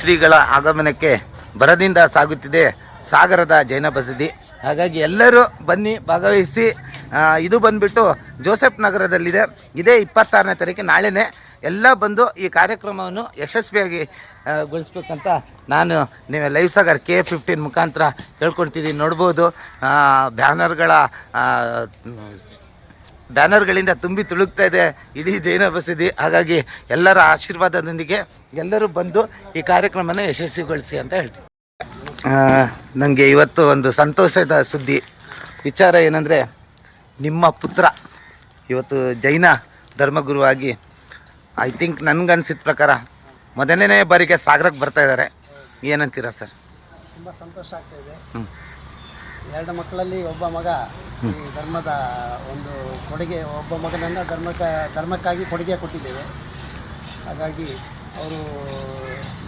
ಶ್ರೀಗಳ ಆಗಮನಕ್ಕೆ ಬರದಿಂದ ಸಾಗುತ್ತಿದೆ ಸಾಗರದ ಜೈನ ಬಸದಿ. ಹಾಗಾಗಿ ಎಲ್ಲರೂ ಬನ್ನಿ, ಭಾಗವಹಿಸಿ. ಇದು ಬಂದ್ಬಿಟ್ಟು ಜೋಸೆಫ್ ನಗರದಲ್ಲಿದೆ. ಇದೇ ಇಪ್ಪತ್ತಾರನೇ ತಾರೀಕು, ನಾಳೆನೇ ಎಲ್ಲ ಬಂದು ಈ ಕಾರ್ಯಕ್ರಮವನ್ನು ಯಶಸ್ವಿಯಾಗಿ ಗೊಳಿಸ್ಬೇಕಂತ ನಾನು ನೀವು ಲೈವ್ ಸಾಗರ್ ಕೆ ಫಿಫ್ಟೀನ್ ಮುಖಾಂತರ ಕೇಳ್ಕೊಳ್ತಿದ್ದೀನಿ. ನೋಡ್ಬೋದು ಬ್ಯಾನರ್ಗಳ ಬ್ಯಾನರ್ಗಳಿಂದ ತುಂಬಿ ತುಳುಕ್ತಾ ಇದೆ. ಇಡೀ ಜೈನ ಬಸದಿ. ಹಾಗಾಗಿ ಎಲ್ಲರ ಆಶೀರ್ವಾದದೊಂದಿಗೆ ಎಲ್ಲರೂ ಬಂದು ಈ ಕಾರ್ಯಕ್ರಮನ ಯಶಸ್ವಿಗೊಳಿಸಿ ಅಂತ ಹೇಳ್ತೀನಿ. ನನಗೆ ಇವತ್ತು ಒಂದು ಸಂತೋಷದ ಸುದ್ದಿ. ವಿಚಾರ ಏನಂದರೆ ನಿಮ್ಮ ಪುತ್ರ ಇವತ್ತು ಜೈನ ಧರ್ಮಗುರುವಾಗಿ ಐ ಥಿಂಕ್ ನನಗನ್ಸಿದ ಪ್ರಕಾರ ಮೊದಲನೇ ಬಾರಿಗೆ ಸಾಗರಕ್ಕೆ ಬರ್ತಾ ಇದ್ದಾರೆ. ಏನಂತೀರಾ ಸರ್? ತುಂಬ ಸಂತೋಷ ಆಗ್ತಾ ಇದೆ. ಹ್ಞೂ ಎರಡು ಮಕ್ಕಳಲ್ಲಿ ಒಬ್ಬ ಮಗ, ಈ ಧರ್ಮದ ಒಂದು ಕೊಡುಗೆ, ಒಬ್ಬ ಮಗನನ್ನು ಧರ್ಮಕ್ಕೆ ಧರ್ಮಕ್ಕಾಗಿ ಕೊಡುಗೆ ಕೊಟ್ಟಿದ್ದೇವೆ. ಹಾಗಾಗಿ ಅವರು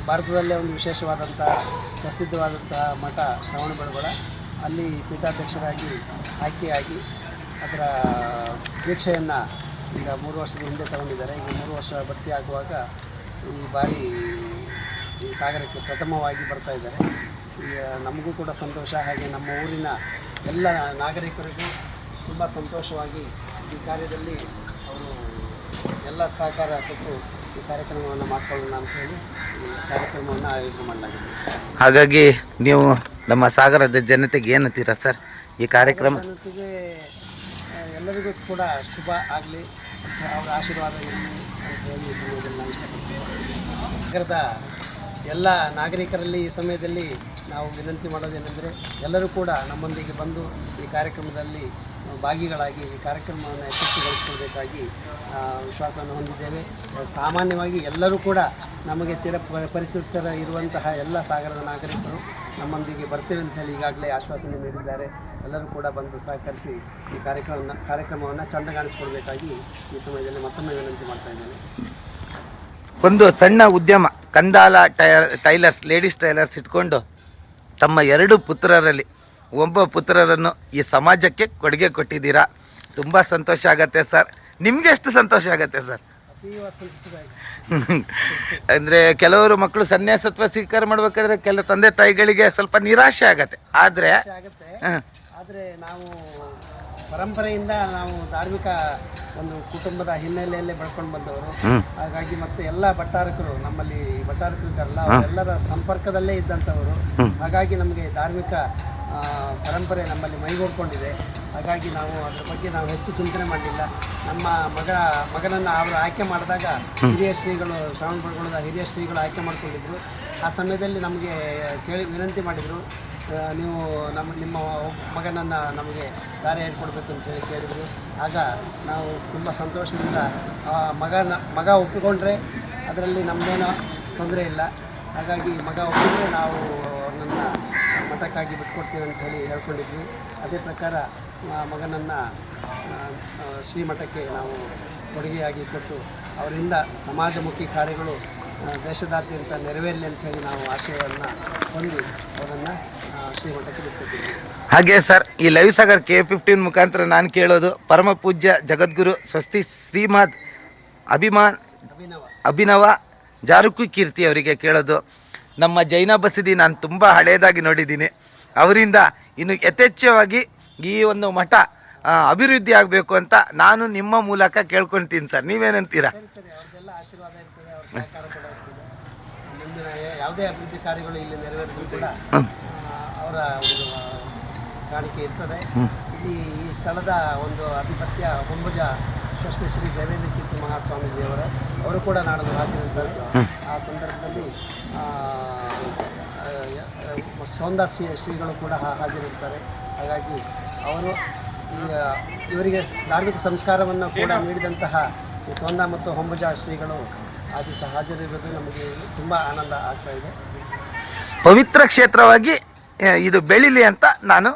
ಭಾರತದಲ್ಲೇ ಒಂದು ವಿಶೇಷವಾದಂಥ ಪ್ರಸಿದ್ಧವಾದಂಥ ಮಠ ಶ್ರವಣ ಬೆಳಗೊಳ ಅಲ್ಲಿ ಪೀಠಾಧ್ಯಕ್ಷರಾಗಿ ಆಯ್ಕೆಯಾಗಿ ಅದರ ದೀಕ್ಷೆಯನ್ನು ಈಗ ಮೂರು ವರ್ಷದ ಹಿಂದೆ ತಗೊಂಡಿದ್ದಾರೆ. ಈಗ ಮೂರು ವರ್ಷ ಭರ್ತಿ ಆಗುವಾಗ ಈ ಬಾರಿ ಈ ಸಾಗರಕ್ಕೆ ಪ್ರಥಮವಾಗಿ ಬರ್ತಾ ಇದ್ದಾರೆ. ನಮಗೂ ಕೂಡ ಸಂತೋಷ. ಹಾಗೆ ನಮ್ಮ ಊರಿನ ಎಲ್ಲ ನಾಗರಿಕರಿಗೂ ತುಂಬ ಸಂತೋಷವಾಗಿ ಈ ಕಾರ್ಯದಲ್ಲಿ ಅವರು ಎಲ್ಲ ಸಹಕಾರ ಕೊಟ್ಟು ಈ ಕಾರ್ಯಕ್ರಮವನ್ನು ಮಾಡಿಕೊಳ್ಳೋಣ ಅಂತ ಹೇಳಿ ಈ ಕಾರ್ಯಕ್ರಮವನ್ನು ಆಯೋಜನೆ ಮಾಡಲಾಗಿದೆ. ಹಾಗಾಗಿ ನೀವು ನಮ್ಮ ಸಾಗರದ ಜನತೆಗೆ ಏನಂತೀರಾ ಸರ್ ಈ ಕಾರ್ಯಕ್ರಮ? ಜನತೆಗೆ ಎಲ್ಲರಿಗೂ ಕೂಡ ಶುಭ ಆಗಲಿ. ಅವರ ಆಶೀರ್ವಾದ ಇರಲಿ ಅಂತ ಹೇಳಿ ಸಮಯದಲ್ಲಿ ನಾವು ಇಷ್ಟಪಡ್ತೀವಿ. ನಗರದ ಎಲ್ಲ ನಾಗರಿಕರಲ್ಲಿ ಈ ಸಮಯದಲ್ಲಿ ನಾವು ವಿನಂತಿ ಮಾಡೋದೇನೆಂದರೆ ಎಲ್ಲರೂ ಕೂಡ ನಮ್ಮೊಂದಿಗೆ ಬಂದು ಈ ಕಾರ್ಯಕ್ರಮದಲ್ಲಿ ಭಾಗಿಗಳಾಗಿ ಈ ಕಾರ್ಯಕ್ರಮವನ್ನು ಯಶಸ್ವಿಗೊಳಿಸಿಕೊಳ್ಬೇಕಾಗಿ ಆ, ವಿಶ್ವಾಸವನ್ನು ಹೊಂದಿದ್ದೇವೆ. ಸಾಮಾನ್ಯವಾಗಿ ಎಲ್ಲರೂ ಕೂಡ ನಮಗೆ ಚಿರ ಪರಿಚಿತರ ಇರುವಂತಹ ಎಲ್ಲ ಸಾಗರದ ನಾಗರಿಕರು ನಮ್ಮೊಂದಿಗೆ ಬರ್ತೇವೆ ಅಂತ ಹೇಳಿ ಈಗಾಗಲೇ ಆಶ್ವಾಸನೆ ನೀಡಿದ್ದಾರೆ. ಎಲ್ಲರೂ ಕೂಡ ಬಂದು ಸಹಕರಿಸಿ ಈ ಕಾರ್ಯಕ್ರಮವನ್ನು ಕಾರ್ಯಕ್ರಮವನ್ನು ಚಂದಗಾಣಿಸ್ಕೊಳ್ಬೇಕಾಗಿ ಈ ಸಮಯದಲ್ಲಿ ಮತ್ತೊಮ್ಮೆ ವಿನಂತಿ ಮಾಡ್ತಾ ಇದ್ದೇನೆ. ಒಂದು ಸಣ್ಣ ಉದ್ಯಮ. Kandala tyre tailors ladies tailors ಇಟ್ಕೊಂಡು ತಮ್ಮ ಎರಡು ಪುತ್ರರಲ್ಲಿ ಒಬ್ಬ ಪುತ್ರರನ್ನು ಈ ಸಮಾಜಕ್ಕೆ ಕೊಡುಗೆ ಕೊಟ್ಟಿದ್ದೀರಾ? ತುಂಬ ಸಂತೋಷ ಆಗತ್ತೆ ಸರ್. ನಿಮಗೆ ಎಷ್ಟು ಸಂತೋಷ ಆಗತ್ತೆ ಸರ್? ಅಂದರೆ ಕೆಲವರು ಮಕ್ಕಳು ಸನ್ಯಾಸತ್ವ ಸ್ವೀಕಾರ ಮಾಡಬೇಕಾದ್ರೆ ಕೆಲ ತಂದೆ ತಾಯಿಗಳಿಗೆ ಸ್ವಲ್ಪ ನಿರಾಶೆ ಆಗತ್ತೆ. ಆದರೆ ಆದರೆ ನಾವು ಪರಂಪರೆಯಿಂದ ನಾವು ಧಾರ್ಮಿಕ ಒಂದು ಕುಟುಂಬದ ಹಿನ್ನೆಲೆಯಲ್ಲೇ ಬೆಳ್ಕೊಂಡು ಬಂದವರು. ಹಾಗಾಗಿ ಮತ್ತೆ ಎಲ್ಲ ಭಟ್ಟಾರಕರು ನಮ್ಮಲ್ಲಿ ಭಟ್ಟಾರಕರು ಇದ್ದಾರಲ್ಲ ಅವರೆಲ್ಲರ ಸಂಪರ್ಕದಲ್ಲೇ ಇದ್ದಂಥವರು. ಹಾಗಾಗಿ ನಮಗೆ ಧಾರ್ಮಿಕ ಪರಂಪರೆ ನಮ್ಮಲ್ಲಿ ಮೈಗೂಡ್ಕೊಂಡಿದೆ. ಹಾಗಾಗಿ ನಾವು ಅದ್ರ ಬಗ್ಗೆ ನಾವು ಹೆಚ್ಚು ಚಿಂತನೆ ಮಾಡಲಿಲ್ಲ. ನಮ್ಮ ಮಗ ಮಗನನ್ನು ಅವರು ಆಯ್ಕೆ ಮಾಡಿದಾಗ ಹಿರಿಯ ಶ್ರೀಗಳು ಶ್ರವಣ ಹಿರಿಯ ಶ್ರೀಗಳು ಆಯ್ಕೆ ಮಾಡಿಕೊಂಡಿದ್ರು. ಆ ಸಮಯದಲ್ಲಿ ನಮಗೆ ಕೇಳಿ ವಿನಂತಿ ಮಾಡಿದರು. ನೀವು ನಮ್ಮ ನಿಮ್ಮ ಮಗನನ್ನು ನಮಗೆ ದಾರಿ ಹೇಳ್ಕೊಡ್ಬೇಕು ಅಂತ ಹೇಳಿ ಕೇಳಿದರು. ಆಗ ನಾವು ತುಂಬ ಸಂತೋಷದಿಂದ ಆ ಮಗನ, ಮಗ ಒಪ್ಪಿಕೊಂಡ್ರೆ ಅದರಲ್ಲಿ ನಮ್ಮದೇನೋ ತೊಂದರೆ ಇಲ್ಲ. ಹಾಗಾಗಿ ಮಗ ಒಪ್ಪಿದ್ರೆ ನಾವು ನನ್ನ ಮಠಕ್ಕಾಗಿ ಬಿಟ್ಕೊಡ್ತೀವಿ ಅಂತ ಹೇಳಿ ಹೇಳ್ಕೊಂಡಿದ್ವಿ. ಅದೇ ಪ್ರಕಾರ ಮಗನನ್ನು ಶ್ರೀಮಠಕ್ಕೆ ನಾವು ಕೊಡುಗೆಯಾಗಿ ಕೊಟ್ಟು ಅವರಿಂದ ಸಮಾಜಮುಖಿ ಕಾರ್ಯಗಳು ದೇಶದಾದ್ಯಂತ ನೆರವೇರಲಿ ಅಂತ ಹೇಳಿ ನಾವು ಆಶಯವನ್ನು ಹೊಂದಿ ಅವರನ್ನು ಶ್ರೀಮಠಕ್ಕೆ ಹಾಗೆ ಸರ್ ಈ ಲೈವ್ ಸಾಗರ್ ಕೆ ಫಿಫ್ಟೀನ್ ಮುಖಾಂತರ ನಾನು ಕೇಳೋದು ಪರಮ ಪೂಜ್ಯ ಜಗದ್ಗುರು ಸ್ವಸ್ತಿ ಶ್ರೀಮದ್ ಅಭಿಮಾನ್ ಅಭಿನವ. ಅಭಿನವ ಜಾರುಕು ಕೀರ್ತಿ ಅವರಿಗೆ ಕೇಳೋದು. ನಮ್ಮ ಜೈನ ಬಸದಿ ನಾನು ತುಂಬ ಹಳೆಯದಾಗಿ ನೋಡಿದ್ದೀನಿ. ಅವರಿಂದ ಇನ್ನು ಯಥೇಚ್ಛವಾಗಿ ಈ ಒಂದು ಮಠ ಅಭಿವೃದ್ಧಿ ಆಗಬೇಕು ಅಂತ ನಾನು ನಿಮ್ಮ ಮೂಲಕ ಕೇಳ್ಕೊತೀನಿ ಸರ್. ನೀವೇನಂತೀರಾ? ಸಹಕಾರ ಕೂಡ ಇರ್ತದೆ. ಮುಂದಿನ ಯಾವುದೇ ಅಭಿವೃದ್ಧಿ ಕಾರ್ಯಗಳು ಇಲ್ಲಿ ನೆರವೇರಿದ್ರು ಕೂಡ ಅವರ ಒಂದು ಕಾಣಿಕೆ ಇರ್ತದೆ. ಇಲ್ಲಿ ಈ ಸ್ಥಳದ ಒಂದು ಅಧಿಪತ್ಯ ಹೊಂಬುಜ ಸ್ವಸ್ತಿ ಶ್ರೀ ದೇವೇಂದ್ರ ಕೀರ್ತಿ ಮಹಾಸ್ವಾಮೀಜಿಯವರ ಅವರು ಕೂಡ ನಾಡಲು ಹಾಜರಿರುತ್ತಾರೆ ಆ ಸಂದರ್ಭದಲ್ಲಿ ಆ, ಆ, ಶ್ರೀ ಶ್ರೀಗಳು ಕೂಡ ಹಾಜರಿರ್ತಾರೆ. ಹಾಗಾಗಿ ಅವರು ಈಗ ಇವರಿಗೆ ಧಾರ್ಮಿಕ ಸಂಸ್ಕಾರವನ್ನು ಕೂಡ ನೀಡಿದಂತಹ ಈ ಸೋಂದ ಮತ್ತು ಹೊಂಬುಜ ಶ್ರೀಗಳು ಆ ಸಹಜರಿರೋದು ಹಾಜರಿರೋದು ನಮಗೆ ತುಂಬ ಆನಂದ ಆಗ್ತಾ ಇದೆ. ಪವಿತ್ರ ಕ್ಷೇತ್ರವಾಗಿ ಇದು ಬೆಳಿಲಿ ಅಂತ ನಾನು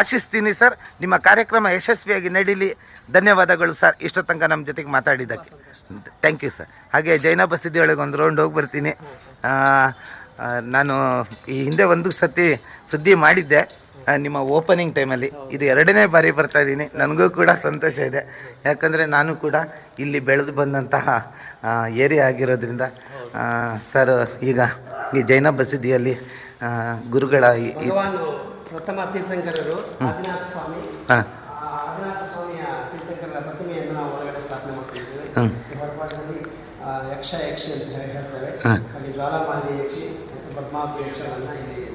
ಆಶಿಸ್ತೀನಿ ಸರ್. ನಿಮ್ಮ ಕಾರ್ಯಕ್ರಮ ಯಶಸ್ವಿಯಾಗಿ ನಡೀಲಿ. ಧನ್ಯವಾದಗಳು ಸರ್. ಇಷ್ಟು ತನಕ ನಮ್ಮ ಜೊತೆಗೆ ಮಾತಾಡಿದ್ದಕ್ಕೆ. ಥ್ಯಾಂಕ್ ಯು ಸರ್ ಹಾಗೆ ಜೈನ ಬಸದಿ ಒಳಗೆ ಒಂದು ರೌಂಡ್ ಹೋಗಿ ಬರ್ತೀನಿ. ನಾನು ಈ ಹಿಂದೆ ಒಂದು ಸತಿ ಸುದ್ದಿ ಮಾಡಿದ್ದೆ. ನಿಮ್ಮ ಓಪನಿಂಗ್ ಟೈಮಲ್ಲಿ ಇದು ಎರಡನೇ ಬಾರಿ ಬರ್ತಾ ಇದ್ದೀನಿ. ನನಗೂ ಕೂಡ ಸಂತೋಷ ಇದೆ. ಯಾಕಂದರೆ ನಾನು ಕೂಡ ಇಲ್ಲಿ ಬೆಳೆದು ಬಂದಂತಹ ಏರಿಯಾ ಆಗಿರೋದ್ರಿಂದ ಸರ್ ಈಗ ಈ ಜೈನ ಬಸದಿಯಲ್ಲಿ ಗುರುಗಳ ಪ್ರಥಮ ತೀರ್ಥಂಕರರು ಸ್ವಾಮಿ ಹಾಂ. ಸ್ವಾಮಿಯ ತೀರ್ಥಂಕರರ ಪ್ರತಿಮೆಯನ್ನು ನಾವು ಹೊರಗಡೆ ಸ್ಥಾಪನೆ ಮಾಡ್ತಿದ್ದೇವೆ. ಯಕ್ಷ ಯಕ್ಷಿ ಅಂತ ಹೇಳಿ ಹೇಳ್ತೇವೆ ಅಲ್ಲಿ ಜ್ವಾಲಾಮಾಲಿ ಯಕ್ಷಿ ಮತ್ತು ಪದ್ಮಾವತಿ ಯಕ್ಷಗಳನ್ನ ಇಲ್ಲಿ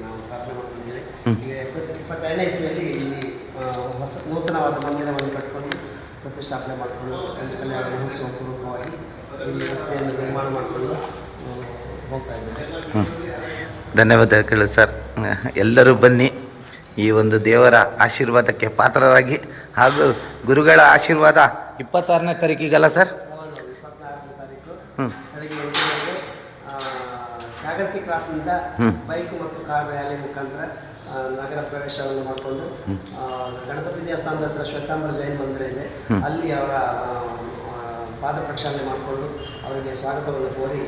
ಇಪ್ಪತ್ತು ಇಪ್ಪತ್ತೆರಡನೇ ಇಸ್ವಿಯಲ್ಲಿ ಇಲ್ಲಿ ಹೊಸ ನೂತನವಾದ ಮಂದಿರವನ್ನು ಕಟ್ಕೊಂಡು ಪ್ರತಿಷ್ಠಾಪನೆ ಮಾಡಿಕೊಂಡು ಪಂಚಕಲ್ಯಾಣ ಮಹೋತ್ಸವ ಪೂರ್ವಕವಾಗಿ ಈ ರಸ್ತೆಯನ್ನು ನಿರ್ಮಾಣ ಮಾಡಿಕೊಂಡು ಹೋಗ್ತಾ ಇದ್ದೇವೆ ಧನ್ಯವಾದಗಳು ಸರ್. ಎಲ್ಲರೂ ಬನ್ನಿ. ಈ ಒಂದು ದೇವರ ಆಶೀರ್ವಾದಕ್ಕೆ ಪಾತ್ರರಾಗಿ ಹಾಗೂ ಗುರುಗಳ ಆಶೀರ್ವಾದ ಇಪ್ಪತ್ತಾರನೇ ತಾರೀಕಿಗಲ್ಲ ಸರ್? ಜಾಗೃತಿ ಕ್ರಾಸ್ನಿಂದ. ಬೈಕ್ ಮತ್ತು ಕಾರ್ ರ್ಯಾಲಿ ಮುಖಾಂತರ ನಗರ ಪ್ರವೇಶವನ್ನು ಮಾಡಿಕೊಂಡು ಗಣಪತಿ ದೇವಸ್ಥಾನದ ಹತ್ರ ಶ್ವೇತಾಂಬರ ಜೈನ್ ಮಂದಿರ ಇದೆ. ಅಲ್ಲಿ ಅವರ ಪಾದ ಪ್ರಕ್ಷಾಳನೆ ಮಾಡಿಕೊಂಡು ಅವರಿಗೆ ಸ್ವಾಗತವನ್ನು ಕೋರಿ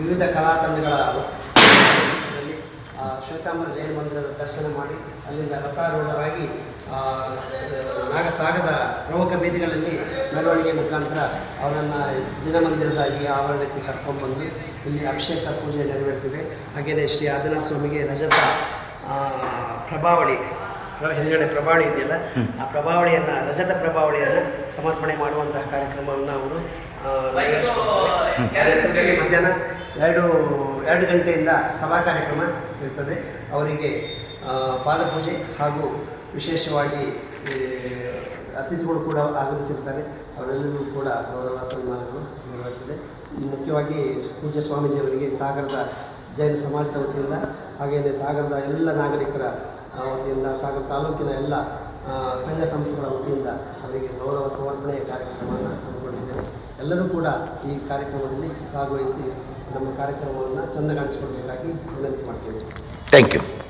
ವಿವಿಧ ಕಲಾ ತಂಡಗಳ ಶ್ವೇತಾಂಬರ ಜೈನ ಮಂದಿರದ ದರ್ಶನ ಮಾಡಿ ಅಲ್ಲಿಂದ ರಥಾರೂಢರಾಗಿ ನಾಗಸಾಗದ ಪ್ರಮುಖ ಬೀದಿಗಳಲ್ಲಿ ಮೆರವಣಿಗೆ ಮುಖಾಂತರ ಅವರನ್ನು ಜನಮಂದಿರದ ಈ ಆವರಣಕ್ಕೆ ಕರ್ಕೊಂಡ್ಬಂದು ಇಲ್ಲಿ ಅಭಿಷೇಕ ಪೂಜೆ ನೆರವೇರ್ತಿದೆ. ಹಾಗೆಯೇ ಶ್ರೀ ಆದಿನಾಥ ಸ್ವಾಮಿಗೆ ರಜತ ಪ್ರಭಾವಳಿ. ಹಿಂದಿನ ಹಿಂದ್ಗಡೆ ಪ್ರಭಾವಳಿ ಇದೆಯಲ್ಲ ಆ ಪ್ರಭಾವಳಿಯನ್ನು ರಜತ ಪ್ರಭಾವಳಿಯನ್ನು ಸಮರ್ಪಣೆ ಮಾಡುವಂತಹ ಕಾರ್ಯಕ್ರಮವನ್ನು ಅವರು ನೆರವೇರಿಸಿಕೊಡ್ತಾರೆ ಮಧ್ಯಾಹ್ನ ಎರಡು ಎರಡು ಗಂಟೆಯಿಂದ ಸಭಾ ಕಾರ್ಯಕ್ರಮ ಇರ್ತದೆ. ಅವರಿಗೆ ಪಾದಪೂಜೆ ಹಾಗೂ ವಿಶೇಷವಾಗಿ ಅತಿಥಿಗಳು ಕೂಡ ಆಗಮಿಸಿರ್ತಾರೆ. ಅವರೆಲ್ಲರಿಗೂ ಕೂಡ ಗೌರವ ಸನ್ಮಾನಗಳು ನೆರವೇರ್ತದೆ ಮುಖ್ಯವಾಗಿ ಪೂಜ್ಯ ಸ್ವಾಮೀಜಿಯವರಿಗೆ ಸಾಗರದ ಜೈನ ಸಮಾಜದ ವತಿಯಿಂದ ಹಾಗೆಯೇ ಸಾಗರದ ಎಲ್ಲ ನಾಗರಿಕರ ವತಿಯಿಂದ ಸಾಗರ ತಾಲೂಕಿನ ಎಲ್ಲ ಸಂಘ ಸಂಸ್ಥೆಗಳ ವತಿಯಿಂದ ಅವರಿಗೆ ಗೌರವ ಸಮರ್ಪಣೆಯ ಕಾರ್ಯಕ್ರಮವನ್ನು ಹಮ್ಮಿಕೊಂಡಿದ್ದೇವೆ ಎಲ್ಲರೂ ಕೂಡ ಈ ಕಾರ್ಯಕ್ರಮದಲ್ಲಿ ಭಾಗವಹಿಸಿ ನಮ್ಮ ಕಾರ್ಯಕ್ರಮವನ್ನು ಚಂದಗಾಣಿಸಿಕೊಳ್ಬೇಕಾಗಿ ವಿನಂತಿ ಮಾಡ್ತೇವೆ ಥ್ಯಾಂಕ್ ಯು